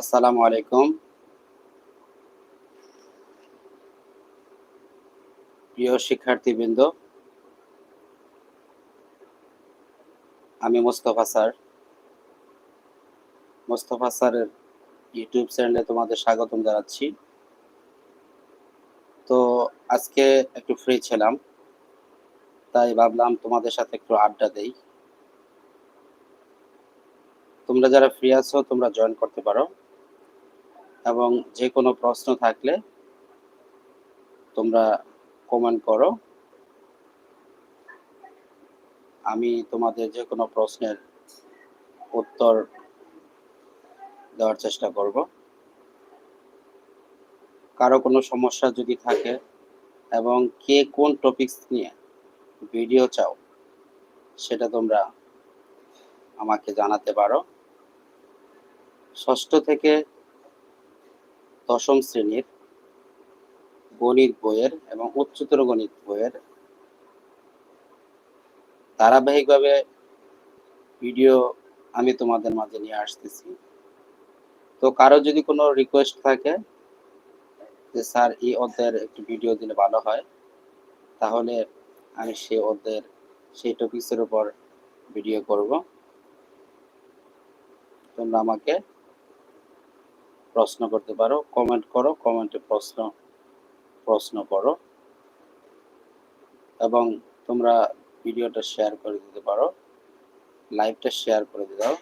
আসসালামু আলাইকুম। প্রিয় শিক্ষার্থীবৃন্দ, আমি মোস্তফা স্যার। মোস্তফা স্যারের ইউটিউব চ্যানেলে তোমাদের স্বাগতম জানাচ্ছি। তো আজকে একটু ফ্রি ছিলাম, তাই ভাবলাম তোমাদের সাথে একটু আড্ডা দেই। তোমরা যারা ফ্রি আছো, তোমরা জয়েন করতে পারো। এবং যে কোনো প্রশ্ন থাকলে তোমরা কমেন্ট করো। আমি তোমাদের যে কোনো প্রশ্নের উত্তর দেওয়ার চেষ্টা করব। কারও কোনো সমস্যা যদি থাকে এবং কে কোন টপিকস নিয়ে ভিডিও চাও, সেটা তোমরা আমাকে জানাতে পারো। ষষ্ঠ থেকে দশম শ্রেণির গণিত বইয়ের এবং উচ্চতর গণিত বইয়ের ধারাবাহিকভাবে ভিডিও আমি তোমাদের মাঝে নিয়ে আসতেছি। তো কারও যদি কোনো রিকোয়েস্ট থাকে যে, স্যার, এই অধ্যায়ের একটি ভিডিও দিলে ভালো হয়, তাহলে আমি সেই অধ্যায়ের, সেই টপিক্সের উপর ভিডিও করব। তোমরা আমাকে প্রশ্ন করতে পারো কমেন্ট করো কমেন্টে প্রশ্ন প্রশ্ন করো। এবং তোমরা ভিডিওটা শেয়ার করে দিতে পারো লাইভটা শেয়ার করে দাও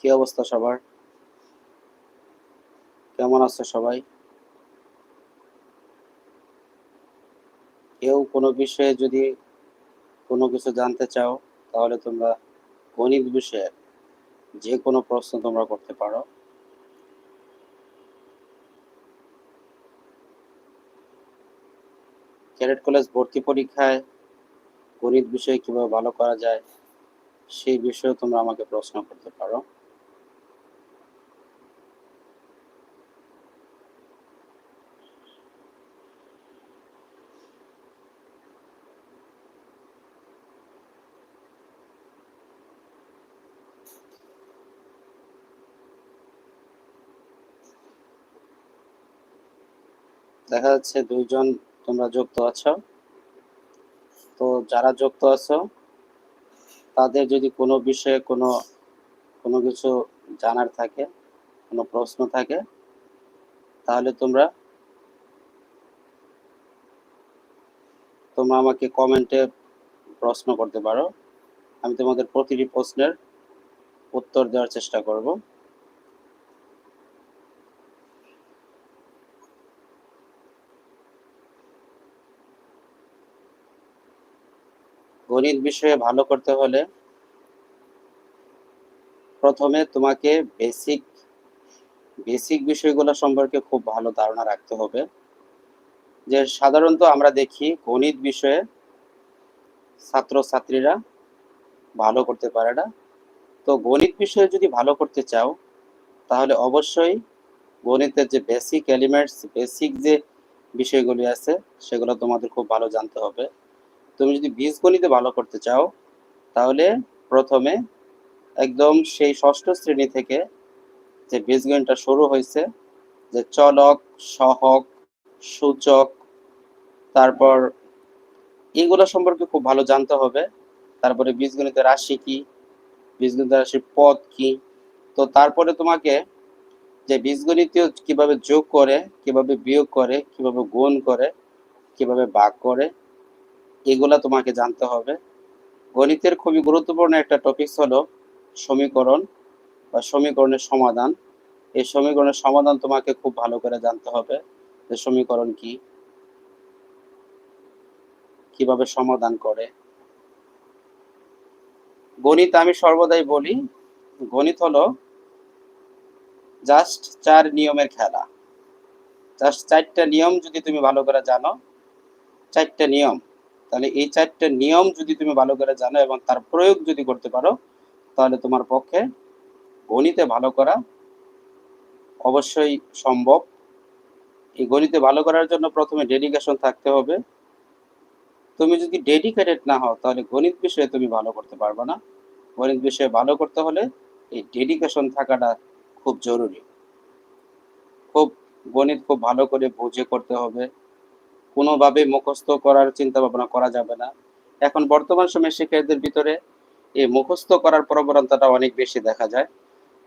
কি অবস্থা সবার? কেমন আছে সবাই? কেউ কোনো বিষয়ে যদি কোনো কিছু জানতে চাও, তাহলে তোমরা গণিত বিষয়ে যে কোনো প্রশ্ন তোমরা করতে পারো। ক্যাডেট কলেজ ভর্তি পরীক্ষায় গণিত বিষয়ে কীভাবে ভালো করা যায়, সেই বিষয়ে তোমরা আমাকে প্রশ্ন করতে পারো। দেখা যাচ্ছে দুইজন তোমরা যুক্ত আছো। তো যারা যুক্ত আছো, তাদের যদি কোনো বিষয়ে কোনো কোনো কিছু জানার থাকে, কোনো প্রশ্ন থাকে, তাহলে তোমরা তোমরা আমাকে কমেন্টে প্রশ্ন করতে পারো। আমি তোমাদের প্রতিটি প্রশ্নের উত্তর দেওয়ার চেষ্টা করব। গণিত বিষয়ে ভালো করতে হলে প্রথমে তোমাকে বেসিক বেসিক বিষয়গুলো সম্পর্কে খুব ভালো ধারণা রাখতে হবে। যে সাধারণত আমরা দেখি গণিত বিষয়ে ছাত্রছাত্রীরা ভালো করতে পারে না। তো গণিত বিষয়ে যদি ভালো করতে চাও, তাহলে অবশ্যই গণিতের যে বেসিক এলিমেন্টস বেসিক যে বিষয়গুলি আছে, সেগুলো তোমাদের খুব ভালো জানতে হবে। তুমি যদি বীজগণিতে ভালো করতে চাও, তাহলে প্রথমে একদম সেই ষষ্ঠ শ্রেণি থেকে যে বীজগণিতটা শুরু হয়েছে, যে চলক, সহক, সূচক, তারপর এগুলো সম্পর্কে খুব ভালো জানতে হবে। তারপরে বীজগণিতের রাশি কি বীজগণিতের রাশির পদ কি, তো তারপরে তোমাকে যে বীজগণিতীয় কীভাবে যোগ করে, কীভাবে বিয়োগ করে, কীভাবে গুণ করে, কীভাবে ভাগ করে এগুলা তোমাকে জানতে হবে। গণিতের খুবই গুরুত্বপূর্ণ একটা টপিকস হলো সমীকরণ বা সমীকরণের সমাধান। এই সমীকরণের সমাধান তোমাকে খুব ভালো করে জানতে হবে যে সমীকরণ কি, কীভাবে সমাধান করে। গণিত আমি সর্বদাই বলি, গণিত হলো জাস্ট চার নিয়মের খেলা। জাস্ট চারটা নিয়ম যদি তুমি ভালো করে জানো, চারটা নিয়ম তাহলে এই চারটা নিয়ম যদি তুমি ভালো করে জানো এবং তার প্রয়োগ যদি করতে পারো, তাহলে তোমার পক্ষে গণিতে ভালো করা অবশ্যই সম্ভব। এই গণিতে ভালো করার জন্য প্রথমে ডেডিকেশন থাকতে হবে। তুমি যদি ডেডিকেটেড না হও, তাহলে গণিত বিষয়ে তুমি ভালো করতে পারবে না। গণিত বিষয়ে ভালো করতে হলে এই ডেডিকেশন থাকাটা খুব জরুরি। খুব গণিত খুব ভালো করে বুঝে করতে হবে। কোনোভাবে মুখস্থ করার চিন্তা ভাবনা করা যাবে না। এখন বর্তমান সময়ে শিক্ষার্থীদের ভিতরে এই মুখস্থ করার প্রবণতাটা অনেক বেশি দেখা যায়।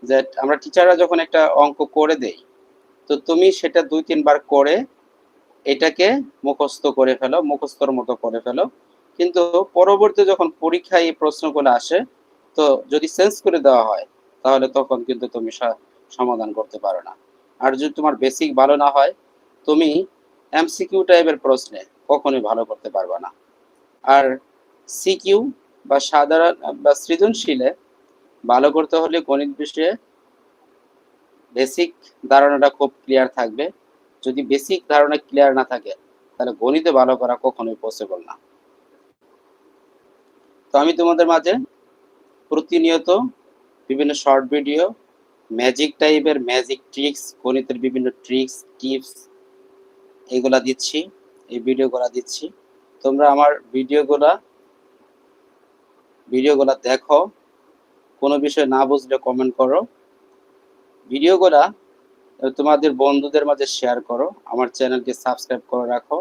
যে আমরা টিচাররা যখন একটা অঙ্ক করে দেই, তো তুমি সেটা দুই, তিনবার করে এটাকে মুখস্থ করে ফেলো, মুখস্থর মতো করে ফেলো। কিন্তু পরবর্তী যখন পরীক্ষায় এই প্রশ্নগুলো আসে, তো যদি সেন্স করে দেওয়া হয়, তাহলে তখন কিন্তু তুমি সমাধান করতে পারো না। আর যদি তোমার বেসিক ভালো না হয়, তুমি এমসিকিউ টাইপের প্রশ্নে কখনোই ভালো করতে পারবে না। আর সিকিউ বা সাধারণ বা সৃজনশীলে ভালো করতে হলে গণিত বিষয়ে বেসিক ধারণাটা খুব ক্লিয়ার থাকবে। যদি বেসিক ধারণা ক্লিয়ার না থাকে, তাহলে গণিতে ভালো করা কখনোই পসিবল না। তো আমি তোমাদের মাঝে প্রতিনিয়ত বিভিন্ন শর্ট ভিডিও ম্যাজিক টাইপের ম্যাজিক ট্রিক্স গণিতের বিভিন্ন ট্রিক্স টিপস এগুলা দিচ্ছি, এই ভিডিওগুলা দিচ্ছি। তোমরা আমার ভিডিওগুলা ভিডিওগুলা দেখো, কোনো বিষয় না বুঝলে কমেন্ট করো। ভিডিওগুলা তোমাদের বন্ধুদের মাঝে শেয়ার করো, আমার চ্যানেলকে সাবস্ক্রাইব করে রাখো।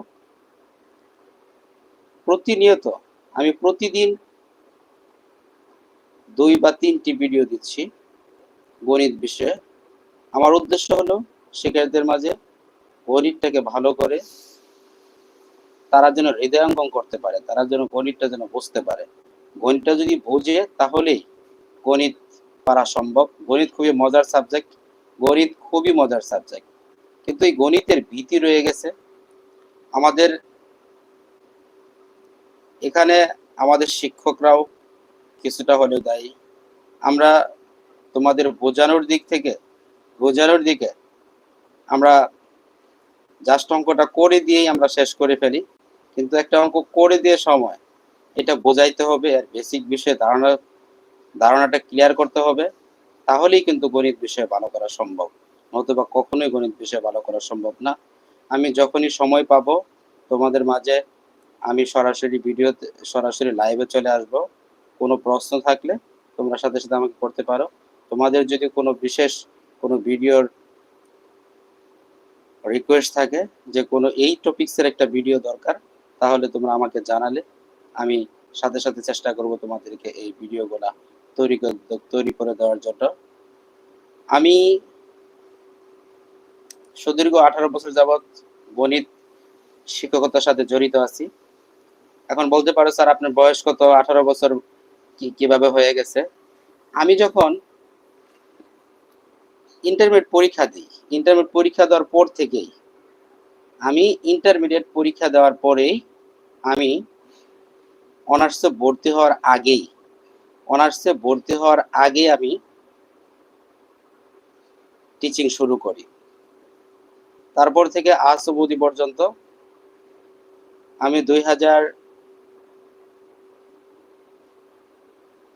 প্রতিনিয়ত, আমি প্রতিদিন দুই বা তিনটি ভিডিও দিচ্ছি গণিত বিষয়ে। আমার উদ্দেশ্য হলো শিক্ষার্থীদের মাঝে গণিতটাকে ভালো করে তারা যেন হৃদয়ঙ্গম করতে পারে, তারা যেন গণিতটা যেন বুঝতে পারে। গণিতটা যদি বোঝে তাহলেই গণিত পারা সম্ভব। গণিত খুবই মজার সাবজেক্ট গণিত খুবই মজার সাবজেক্ট কিন্তু এই গণিতের ভীতি রয়ে গেছে। আমাদের এখানে আমাদের শিক্ষকরাও কিছুটা হলেও দায়ী। আমরা তোমাদের বোঝানোর দিক থেকে, বোঝানোর দিকে আমরা জাস্ট অঙ্কটা করে দিয়েই আমরা শেষ করে ফেলি। কিন্তু একটা অঙ্ক করে দিয়ে সময়, এটা বোঝাইতে হবে আর বেসিক বিষয়ে ধারণা, ধারণাটা ক্লিয়ার করতে হবে। তাহলেই কিন্তু গণিত বিষয়ে ভালো করা সম্ভব। নতুবা কখনোই গণিত বিষয়ে ভালো করা সম্ভব না। আমি যখনই সময় পাব, তোমাদের মাঝে আমি সরাসরি ভিডিও সরাসরি লাইভে চলে আসব। কোনো প্রশ্ন থাকলে তোমরা সাথে সাথে আমাকে করতে পারো। তোমাদের যদি কোনো বিশেষ কোনো ভিডিওর রিকোয়েস্ট থাকে যে কোনো এই টপিক্সের একটা ভিডিও দরকার, তাহলে তোমরা আমাকে জানালে। আমি সাথে সাথে চেষ্টা করব তোমাদেরকে এই ভিডিওগুলা তৈরি তৈরি করে দেওয়ার জন্য। আমি সুদীর্ঘ আঠারো বছর যাবৎ গণিত শিক্ষকতার সাথে জড়িত আছি। এখন বলতে পারো স্যার, আপনার বয়স কত? আঠারো বছর কি কীভাবে হয়ে গেছে? আমি যখন ইন্টারমিডিয়েট পরীক্ষা দিই। ইন্টারমিডিয়েট পরীক্ষা দেওয়ার পর থেকেই আমি ইন্টারমিডিয়েট পরীক্ষা দেওয়ার পরেই আমি অনার্সে ভর্তি হওয়ার আগেই অনার্সে ভর্তি হওয়ার আগে আমি টিচিং শুরু করি। তারপর থেকে আজ অবধি পর্যন্ত আমি দুই হাজার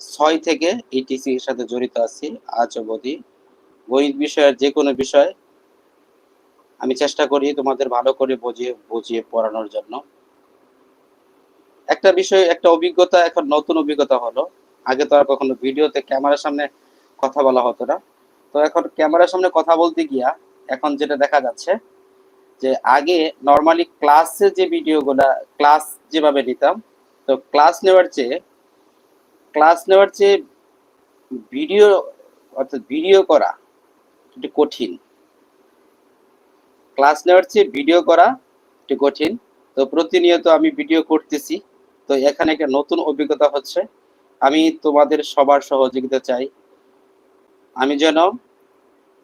ছয় থেকে এই টিচিং এর সাথে জড়িত আছি। আজ অবধি গণিত বিষয়ের যে কোনো বিষয় আমি চেষ্টা করি তোমাদের ভালো করে বুঝিয়ে বুঝিয়ে পড়ানোর জন্য। একটা বিষয়, একটা অভিজ্ঞতা এখন নতুন অভিজ্ঞতা হলো। আগে তো আর কখনো ভিডিওতে ক্যামেরার সামনে কথা বলা হতো না। তো এখন ক্যামেরার সামনে কথা বলতে গিয়া এখন যেটা দেখা যাচ্ছে যে আগে নর্মালি ক্লাসে যে ভিডিওগুলা ক্লাস যেভাবে নিতাম, তো ক্লাস নেওয়ার চেয়ে ক্লাস নেওয়ার চেয়ে ভিডিও অর্থাৎ ভিডিও করা একটু কঠিন। ক্লাস নেওয়ার চেয়ে ভিডিও করা একটু কঠিন। তো প্রতিনিয়ত আমি ভিডিও করতেছি। তো এখানে একটা নতুন অভিজ্ঞতা হচ্ছে। আমি তোমাদের সবার সহযোগিতা চাই। আমি যেন,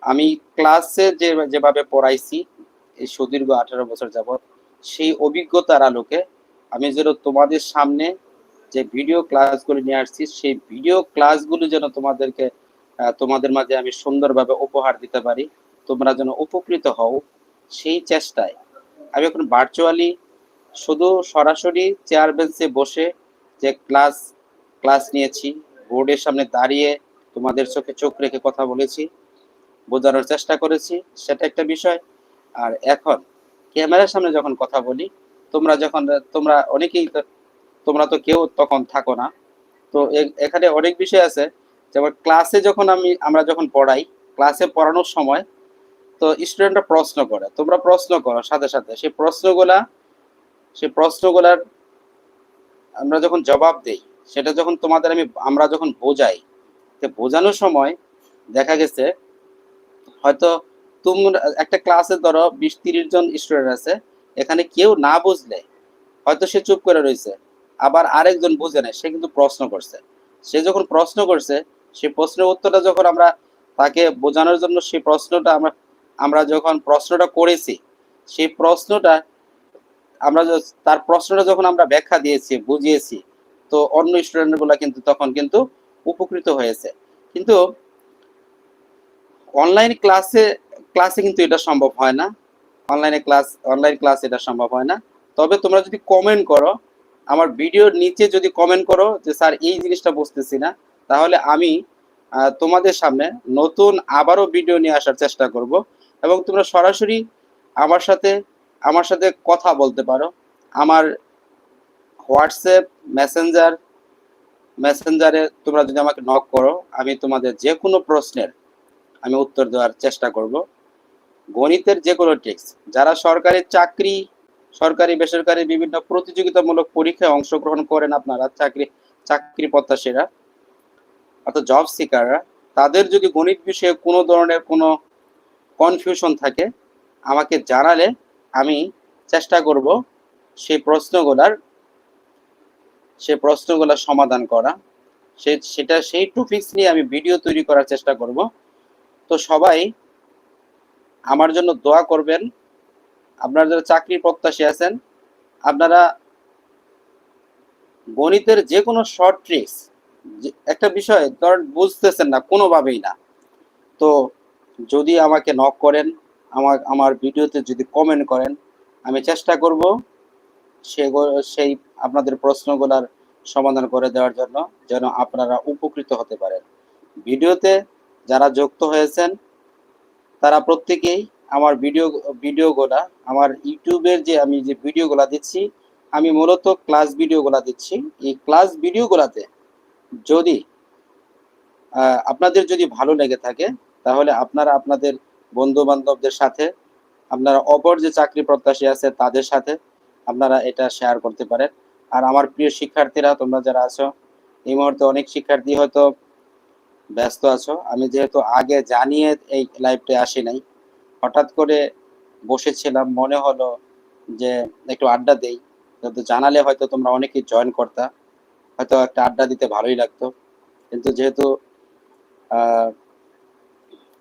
আমি ক্লাসে যে, যেভাবে পড়াইছি, এই সুদীর্ঘ আঠারো বছর যাবত সেই অভিজ্ঞতার আলোকে আমি যেন তোমাদের সামনে যে ভিডিও ক্লাসগুলো নিয়ে আসছি, সেই ভিডিও ক্লাসগুলো যেন তোমাদেরকে তোমাদের মাঝে আমি সুন্দরভাবে উপহার দিতে পারি। তোমরা যেন উপকৃত হও সেই চেষ্টায়। আমি এখন ভার্চুয়ালি শুধু সরাসরি চেয়ার বেঞ্চে বসে যে ক্লাস ক্লাস নিয়েছি বোর্ডের সামনে দাঁড়িয়ে তোমাদের চোখে চোখ রেখে কথা বলেছি, বোঝানোর চেষ্টা করেছি, সেটা একটা বিষয়। আর এখন ক্যামেরার সামনে যখন কথা বলি, তোমরা যখন, তোমরা অনেকেই তোমরা তো কেউ তখন থাকো না। তো এখানে অনেক বিষয় আছে। যেমন ক্লাসে যখন আমি, আমরা যখন পড়াই ক্লাসে পড়ানোর সময় তো স্টুডেন্টরা প্রশ্ন করে, তোমরা প্রশ্ন করো সাথে সাথে। সেই প্রশ্নগুলা, সেই প্রশ্নগুলার আমরা যখন জবাব দেই, সেটা যখন তোমাদের আমি, আমরা যখন বোঝাই, তো বোঝানোর সময় দেখা গেছে, হয়তো তোমরা, একটা ক্লাসে ধরো বিশ তিরিশ জন স্টুডেন্ট আছে, এখানে কেউ না বুঝলে, হয়তো সে চুপ করে রয়েছে, আবার আরেকজন বুঝে নেয়, সে কিন্তু প্রশ্ন করছে। সে যখন প্রশ্ন করছে সেই প্রশ্নের উত্তরটা যখন আমরা তাকে বোঝানোর জন্য সেই প্রশ্নটা আমরা আমরা যখন প্রশ্নটা করেছি, সেই প্রশ্নটা আমরা তার প্রশ্নটা যখন আমরা ব্যাখ্যা দিয়েছি, বুঝিয়েছি, তো অন্য স্টুডেন্টগুলা কিন্তু তখন কিন্তু উপকৃত হয়েছে। কিন্তু অনলাইন ক্লাসে ক্লাসে কিন্তু এটা সম্ভব হয় না। অনলাইনে ক্লাস, অনলাইন ক্লাস এটা সম্ভব হয় না। তবে তোমরা যদি কমেন্ট করো, আমার ভিডিওর নিচে যদি কমেন্ট করো যে, স্যার, এই জিনিসটা বুঝতেছি না। তাহলে আমি তোমাদের সামনে নতুন আবারও ভিডিও নিয়ে আসার চেষ্টা করব এবং তোমরা সরাসরি আমার সাথে আমার সাথে কথা বলতে পারো। আমার হোয়াটসঅ্যাপ, মেসেঞ্জার, মেসেঞ্জারে তোমরা যদি আমাকে নক করো, আমি তোমাদের যে কোনো প্রশ্নের আমি উত্তর দেওয়ার চেষ্টা করব। গণিতের যে কোনো টিক্স যারা সরকারি চাকরি, সরকারি, বেসরকারি বিভিন্ন প্রতিযোগিতামূলক পরীক্ষায় অংশগ্রহণ করেন আপনারা, চাকরি চাকরি প্রত্যাশীরা অর্থাৎ জব সিকাররা তাদের যদি গণিত বিষয়ে কোনো ধরনের কোনো কনফিউশন থাকে, আমাকে জানালে আমি চেষ্টা করব সেই প্রশ্নগুলার সেই প্রশ্নগুলার সমাধান করা। সেটা, সেই টপিক্স নিয়ে আমি ভিডিও তৈরি করার চেষ্টা করব। তো সবাই আমার জন্য দোয়া করবেন। আপনারা যারা চাকরি প্রত্যাশী আছেন, আপনারা গণিতের যে কোনো শর্ট ট্রিক্স একটা বিষয় ধর বুঝতেছেন না, কোনোভাবেই না। তো যদি আমাকে নক করেন, আমার আমার ভিডিওতে যদি কমেন্ট করেন, আমি চেষ্টা করব সে সেই আপনাদের প্রশ্নগুলার সমাধান করে দেওয়ার জন্য যেন আপনারা উপকৃত হতে পারেন। ভিডিওতে যারা যুক্ত হয়েছেন, তারা প্রত্যেকেই আমার ভিডিও, ভিডিওগুলা, আমার ইউটিউবের যে আমি যে ভিডিওগুলা দিচ্ছি, আমি মূলত ক্লাস ভিডিওগুলা দিচ্ছি। এই ক্লাস ভিডিওগুলাতে যদি আপনাদের যদি ভালো লেগে থাকে, তাহলে আপনারা আপনাদের বন্ধু বান্ধবদের সাথে, আপনারা অপর যে চাকরি প্রত্যাশী আছে তাদের সাথে আপনারা এটা শেয়ার করতে পারেন। আর আমার প্রিয় শিক্ষার্থীরা, তোমরা যারা আছো, এই মুহূর্তে অনেক শিক্ষার্থী হয়তো ব্যস্ত আছো। আমি যেহেতু আগে জানিয়ে এই লাইভটা আসি নাই, হঠাৎ করে বসেছিলাম, মনে হলো যে একটু আড্ডা দেই। জানালে হয়তো তোমরা অনেকেই জয়েন করতা। হয়তো একটা আড্ডা দিতে ভালোই লাগতো। কিন্তু যেহেতু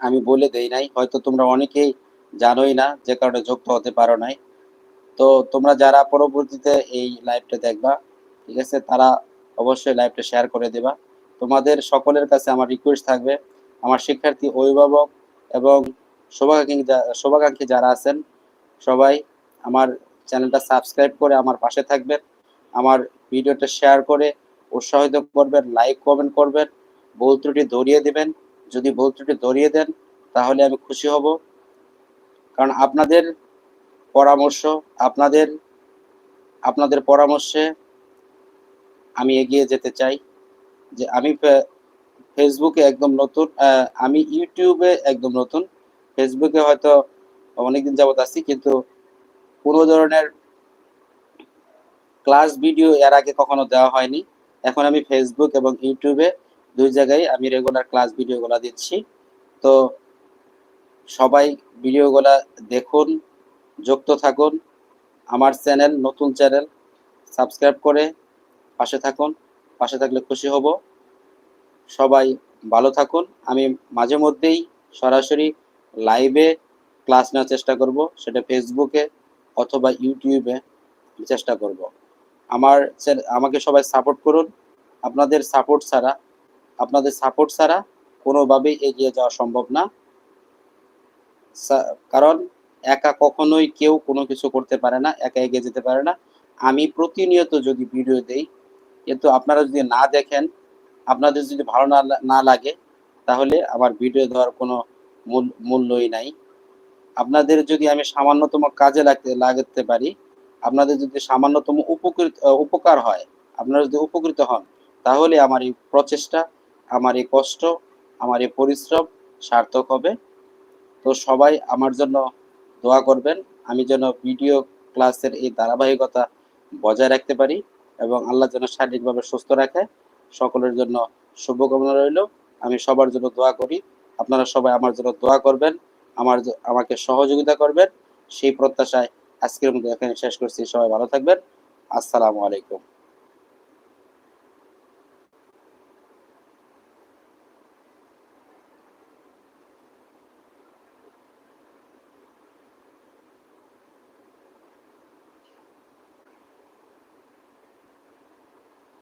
আমি বলে দেই নাই, হয়তো তোমরা অনেকেই জানোই না, যে কারণে যুক্ত হতে পারো নাই। তো তোমরা যারা পরবর্তীতে এই লাইভটা দেখবা, ঠিক আছে, তারা অবশ্যই লাইভটা শেয়ার করে দেবা। তোমাদের সকলের কাছে আমার রিকোয়েস্ট থাকবে, আমার শিক্ষার্থী অভিভাবক এবং শোভাকাঙ্ক্ষী শুভাকাঙ্ক্ষী যারা আছেন, সবাই আমার চ্যানেলটা সাবস্ক্রাইব করে আমার পাশে থাকবেন, আমার ভিডিওটা শেয়ার করে উৎসাহিত করবেন লাইক কমেন্ট করবেন, ভুল ত্রুটি ধরিয়ে দিবেন। যদি ভুল ত্রুটি ধরিয়ে দেন, তাহলে আমি খুশি হব। কারণ আপনাদের পরামর্শ, আপনাদের আপনাদের পরামর্শে আমি এগিয়ে যেতে চাই। যে আমি ফেসবুকে একদম নতুন আমি ইউটিউবে একদম নতুন। ফেসবুকে হয়তো অনেকদিন যাবত আছি, কিন্তু কোনো ধরনের ক্লাস ভিডিও এর আগে কখনো দেওয়া হয়নি। এখন আমি ফেসবুক এবং ইউটিউবে দুই জায়গায় আমি রেগুলার ক্লাস ভিডিওগুলো দিচ্ছি। তো সবাই ভিডিওগুলা দেখুন, যুক্ত থাকুন, আমার চ্যানেল নতুন চ্যানেল সাবস্ক্রাইব করে পাশে থাকুন, পাশে থাকলে খুশি হব। সবাই ভালো থাকুন। আমি মাঝে মধ্যেই সরাসরি লাইভে ক্লাস নেওয়ার চেষ্টা করব, সেটা ফেসবুকে অথবা ইউটিউবে চেষ্টা করব। আমার আমাকে সবাই সাপোর্ট করুন। আপনাদের সাপোর্ট ছাড়া, আপনাদের সাপোর্ট ছাড়া কোনোভাবেই এগিয়ে যাওয়া সম্ভব না। কারণ একা কখনোই কেউ কোনো কিছু করতে পারে না, একা এগিয়ে যেতে পারে না। আমি প্রতিনিয়ত যদি ভিডিও দেই, কিন্তু আপনারা যদি না দেখেন, আপনাদের যদি ভালো না না লাগে, তাহলে আমার ভিডিও দেওয়ার কোনো মূল- মূল্যই নাই। আপনাদের যদি আমি সামান্যতম কাজে লাগতে, লাগাতে পারি আপনাদের যদি সামান্যতম উপকৃত উপকার হয়, আপনারা যদি উপকৃত হন, তাহলে আমার এই প্রচেষ্টা, আমার এই কষ্ট, আমার এই পরিশ্রম সার্থক হবে। তো সবাই আমার জন্য দোয়া করবেন, আমি যেন ভিডিও ক্লাসের এই ধারাবাহিকতা বজায় রাখতে পারি এবং আল্লাহ যেন শারীরিকভাবে সুস্থ রাখে। সকলের জন্য শুভকামনা রইল। আমি সবার জন্য দোয়া করি। আপনারা সবাই আমার জন্য দোয়া করবেন, আমার আমাকে সহযোগিতা করবেন। সেই প্রত্যাশায় আজকের মতো এখানে শেষ করছি। সবাই ভালো থাকবেন। আসসালামু আলাইকুম।